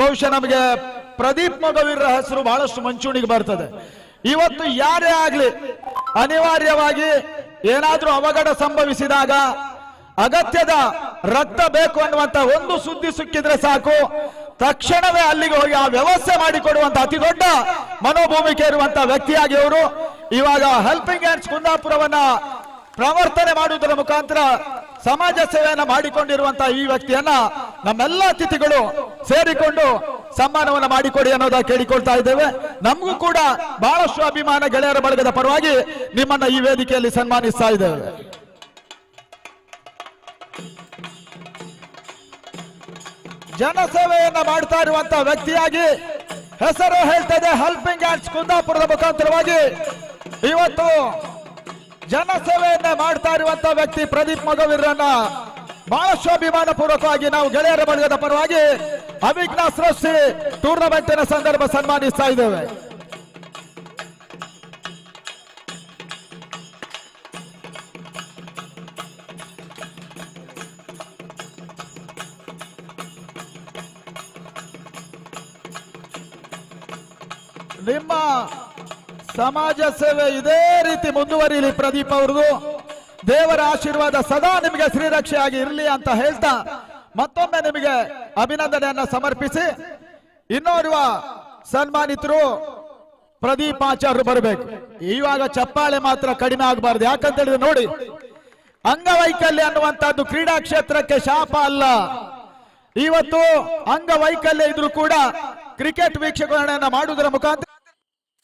ಬಹುಶಃ ನಮಗೆ ಪ್ರದೀಪ್ ಮೊಗವೀರ ಹೆಸರು ಬಹಳಷ್ಟು ಮಂಚೂಣಿಗೆ ಬರ್ತದೆ. ಇವತ್ತು ಯಾರೇ ಆಗ್ಲಿ, ಅನಿವಾರ್ಯವಾಗಿ ಏನಾದ್ರೂ ಅವಘಡ ಸಂಭವಿಸಿದಾಗ ಅಗತ್ಯದ ರಕ್ತ ಬೇಕು ಅನ್ನುವಂತ ಒಂದು ಸುದ್ದಿ ಸಿಕ್ಕಿದ್ರೆ ಸಾಕು. ತಕ್ಷಣವೇ ಅಲ್ಲಿಗೆ ಹೋಗಿ ಆ ವ್ಯವಸ್ಥೆ ಮಾಡಿಕೊಡುವಂತ ಅತಿ ದೊಡ್ಡ ಮನೋಭೂಮಿಕೆ ಇರುವಂತ ವ್ಯಕ್ತಿಯಾಗಿ ಅವರು ಇವಾಗ ಹೆಲ್ಪಿಂಗ್ ಹ್ಯಾಂಡ್ಸ್ ಕುಂದಾಪುರವನ್ನ ಪ್ರವರ್ತನೆ ಮಾಡುವುದರ ಮುಖಾಂತರ ಸಮಾಜ ಸೇವೆಯನ್ನ ಮಾಡಿಕೊಂಡಿರುವಂತಹ ಈ ವ್ಯಕ್ತಿಯನ್ನ ನಮ್ಮೆಲ್ಲ ಅತಿಥಿಗಳು ಸೇರಿಕೊಂಡು ಸನ್ಮಾನವನ್ನ ಮಾಡಿಕೊಡಿ ಅನ್ನೋದ ಕೇಳಿಕೊಳ್ತಾ ಇದ್ದೇವೆ. ನಮಗೂ ಕೂಡ ಬಹಳಷ್ಟು ಅಭಿಮಾನ ಗೆಳೆಯರ ಬಳಗದ ಪರವಾಗಿ ನಿಮ್ಮನ್ನ ಈ ವೇದಿಕೆಯಲ್ಲಿ ಸನ್ಮಾನಿಸ್ತಾ ಇದ್ದೇವೆ. ಜನಸೇವೆಯನ್ನ ಮಾಡ್ತಾ ಇರುವಂತ ವ್ಯಕ್ತಿಯಾಗಿ ಹೆಸರು ಹೇಳ್ತದೆ ಹೆಲ್ಪಿಂಗ್ ಹ್ಯಾಂಡ್ಸ್ ಕುಂದಾಪುರದ ಮುಖಾಂತರವಾಗಿ. ಇವತ್ತು ಜನಸೇವೆಯನ್ನ ಮಾಡ್ತಾ ಇರುವಂತ ವ್ಯಕ್ತಿ ಪ್ರದೀಪ್ ಮಗವೀರನ್ನ ಬಹಳಷ್ಟು ಅಭಿಮಾನ ಪೂರ್ವಕವಾಗಿ ನಾವು ಗೆಳೆಯರ ಬಳಗದ ಪರವಾಗಿ ಅವಿಘ್ನ ಸೃಷ್ಟಿ ಟೂರ್ನಮೆಂಟಿನ ಸಂದರ್ಭ ಸನ್ಮಾನಿಸ್ತಾ ಇದ್ದೇವೆ. ನಿಮ್ಮ ಸಮಾಜ ಸೇವೆ ಇದೇ ರೀತಿ ಮುಂದುವರಿಯಲಿ ಪ್ರದೀಪ್ ಅವ್ರದ್ದು ದೇವರ ಆಶೀರ್ವಾದ ಸದಾ ನಿಮಗೆ ಶ್ರೀರಕ್ಷೆಯಾಗಿ ಇರಲಿ ಅಂತ ಹೇಳ್ತಾ ಮತ್ತೊಮ್ಮೆ ನಿಮಗೆ ಅಭಿನಂದನೆಯನ್ನ ಸಮರ್ಪಿಸಿ ಇನ್ನೋರ್ವ ಸನ್ಮಾನಿತರು ಪ್ರದೀಪ್ ಆಚಾರ್ಯರು ಬರಬೇಕು. ಇವಾಗ ಚಪ್ಪಾಳೆ ಮಾತ್ರ ಕಡಿಮೆ ಆಗಬಾರ್ದು. ಯಾಕಂತ ಹೇಳಿದ್ರೆ ನೋಡಿ, ಅಂಗವೈಕಲ್ಯ ಅನ್ನುವಂತಹದ್ದು ಕ್ರೀಡಾ ಕ್ಷೇತ್ರಕ್ಕೆ ಶಾಪ ಅಲ್ಲ. ಇವತ್ತು ಅಂಗವೈಕಲ್ಯ ಇದ್ರೂ ಕೂಡ ಕ್ರಿಕೆಟ್ ವೀಕ್ಷಕರಣೆಯನ್ನ ಮಾಡುವುದರ ಮುಖಾಂತರ